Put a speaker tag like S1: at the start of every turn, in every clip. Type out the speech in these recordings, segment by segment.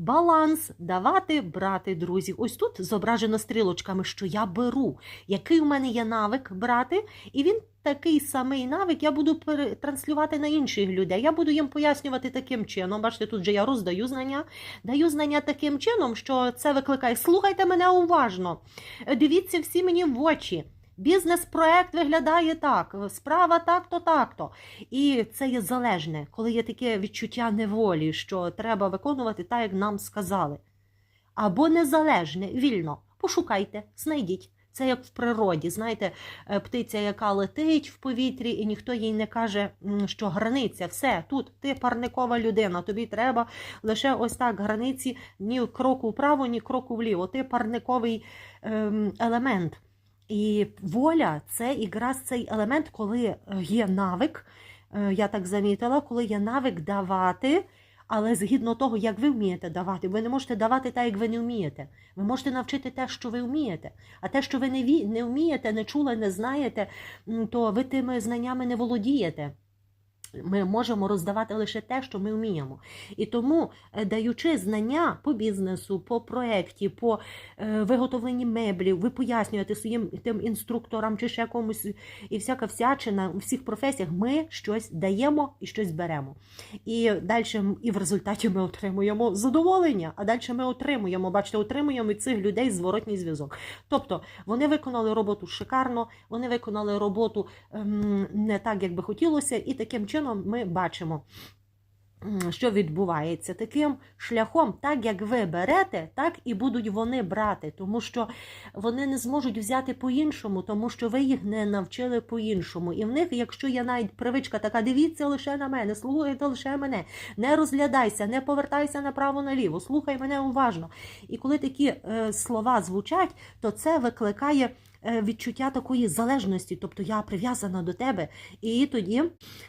S1: баланс, давати, брати, друзі. Ось тут зображено стрілочками, що я беру. Який у мене є навик брати, і він такий самий навик я буду транслювати на інших людей. Я буду їм пояснювати таким чином. Бачите, тут же я роздаю знання, даю знання таким чином, що це викликає. Слухайте мене уважно. Дивіться всі мені в очі. Бізнес-проект виглядає так, справа так-то, так-то. І це є залежне, коли є таке відчуття неволі, що треба виконувати так, як нам сказали. Або незалежне, вільно. Пошукайте, знайдіть. Це як в природі, знаєте, е, птиця, яка летить в повітрі, і ніхто їй не каже, що границя, все, тут ти парникова людина, тобі треба лише ось так границі, ні кроку вправо, ні кроку вліво. Ти парниковий ем, елемент. І воля це якраз цей елемент, коли е, є навик, е, я так замітила, коли є навик давати, але згідно того, як ви вмієте давати, ви не можете давати так, як ви не вмієте. Ви можете навчити те, що ви вмієте. А те, що ви не, вмієте, не чули, не знаєте, то ви тими знаннями не володієте. Ми можемо роздавати лише те, що ми вміємо. І тому, е, даючи знання по бізнесу, по проєкті, по е, виготовленні меблів, ви пояснюєте своїм тим інструкторам чи ще комусь, і всяка всячина у всіх професіях ми щось даємо і щось беремо. І далі і в результаті ми отримуємо задоволення, а далі ми отримуємо, бачите, отримуємо від цих людей зворотній зв'язок. Тобто вони виконали роботу шикарно, вони виконали роботу ем, не так, як би хотілося, і таким чином ми бачимо. Що відбувається таким шляхом, так як ви берете, так і будуть вони брати, тому що вони не зможуть взяти по-іншому, тому що ви їх не навчили по-іншому. І в них, якщо є навіть привичка така, дивіться лише на мене, слухайте лише мене, не розглядайся, не повертайся направо-наліво, слухай мене уважно. І коли такі е, слова звучать, то це викликає відчуття такої залежності, тобто я прив'язана до тебе. І тоді,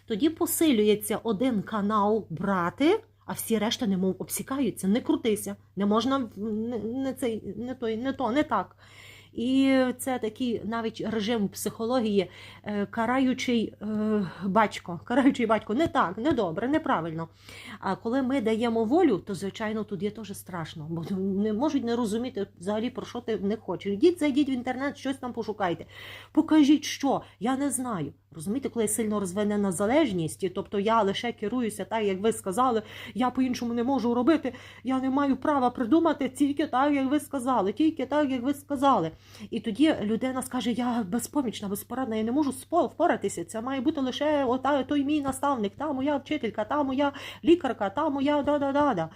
S1: тоді посилюється один канал брати. А всі решта немов обсікаються, не крутися, не можна не, не, цей, не, той, не то, не так. І це такий навіть режим психології, е, караючий е, батько, караючий батько, не так, не добре, неправильно. А коли ми даємо волю, то звичайно тут є теж страшно, бо не можуть не розуміти взагалі про що ти не хочеш. Йдіть, зайдіть в інтернет, щось там пошукайте. Покажіть, що я не знаю. Розумієте, коли сильно розвинена залежність, тобто я лише керуюся так, як ви сказали, я по-іншому не можу робити, я не маю права придумати тільки так, як ви сказали, тільки так, як ви сказали. І тоді людина скаже: Я безпомічна, безпорадна, я не можу впоратися. Це має бути лише ота, той мій наставник, та моя вчителька, та моя лікарка, та моя да-да-да-да.